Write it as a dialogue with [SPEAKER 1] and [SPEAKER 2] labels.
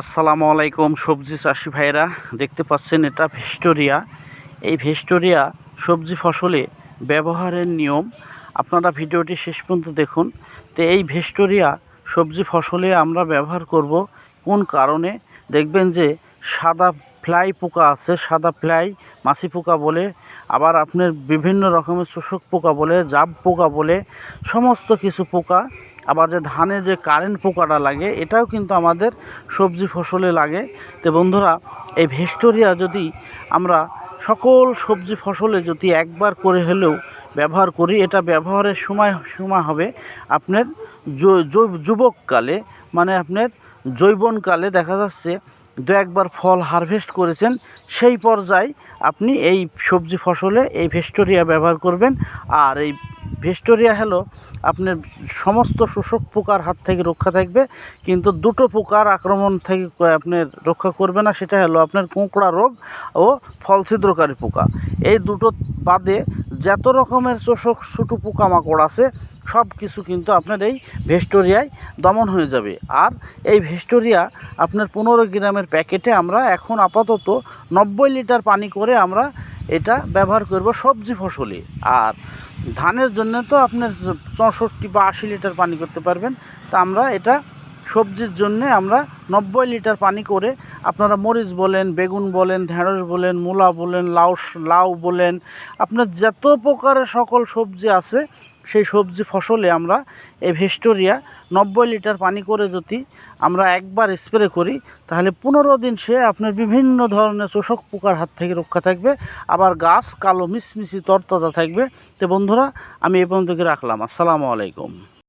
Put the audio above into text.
[SPEAKER 1] আসসালামু আলাইকুম, সবজি চাষি ভাইরা দেখতে পাচ্ছেন এটা ভেস্টোরিয়া এই ভেস্টোরিয়া সবজি ফসলে ব্যবহারের নিয়ম। আপনারা ভিডিওটি শেষ পর্যন্ত দেখুন। তো এই ভেস্টোরিয়া সবজি ফসলে আমরা ব্যবহার করব কোন কারণে? দেখবেন যে সাদা ফ্লাই পোকা আছে, সাদা ফ্লাই, মাছি পোকা বলে। আবার আপনার বিভিন্ন রকমের শোষক পোকা বলে, জাব পোকা বলে, সমস্ত কিছু পোকা। আবার যে ধানে যে কারেন্ট পোকাটা লাগে, এটাও কিন্তু আমাদের সবজি ফসলে লাগে। তো বন্ধুরা, এই ভেস্টোরিয়া যদি আমরা সকল সবজি ফসলে যদি একবার করে হলেও ব্যবহার করি, এটা ব্যবহারের সময় সময় হবে আপনার যুবককালে মানে আপনার জৈবনকালে দেখা যাচ্ছে দু একবার ফল হারভেস্ট করেছেন, সেই পর্যায়ে আপনি এই সবজি ফসলে এই ভেস্টোরিয়া ব্যবহার করবেন। আর এই ভেস্টোরিয়া হলো আপনার সমস্ত শোষক পোকার হাত থেকে রক্ষা থাকবে, কিন্তু দুটো পোকার আক্রমণ থেকে আপনার রক্ষা করবে না, সেটা হলো আপনার কোঁকড়া রোগ ও ফল ছিদ্রকারী পোকা। এই দুটো বাদে যত রকমের শোষক ছোটো পোকামাকড় আছে, সব কিছু কিন্তু আপনার এই ভেস্টোরিয়ায় দমন হয়ে যাবে। আর এই ভেস্টোরিয়া আপনার পনেরো গ্রামের প্যাকেটে আমরা এখন আপাতত নব্বই লিটার পানি করে আমরা এটা ব্যবহার করব সবজি ফসলে। আর ধানের জন্য তো আপনার চৌষট্টি বা আশি লিটার পানি করতে পারবেন। তা আমরা এটা সবজির জন্যে আমরা নব্বই লিটার পানি করে আপনারা মরিচ বলেন, বেগুন বলেন, ঢেঁড়স বলেন, মূলা বলেন, লাউ লাউ বলেন, আপনার যত প্রকারের সকল সবজি আছে, সেই সবজি ফসলে আমরা এই ভেস্টোরিয়া নব্বই লিটার পানি করে যদি আমরা একবার স্প্রে করি, তাহলে পনেরো দিন সে আপনার বিভিন্ন ধরনের শোষক পোকার হাত থেকে রক্ষা থাকবে, আবার গাছ কালো মিশমিশি তরতাজা থাকবে। তো বন্ধুরা, আমি এই পর্যন্ত রাখলাম? আসসালামু আলাইকুম।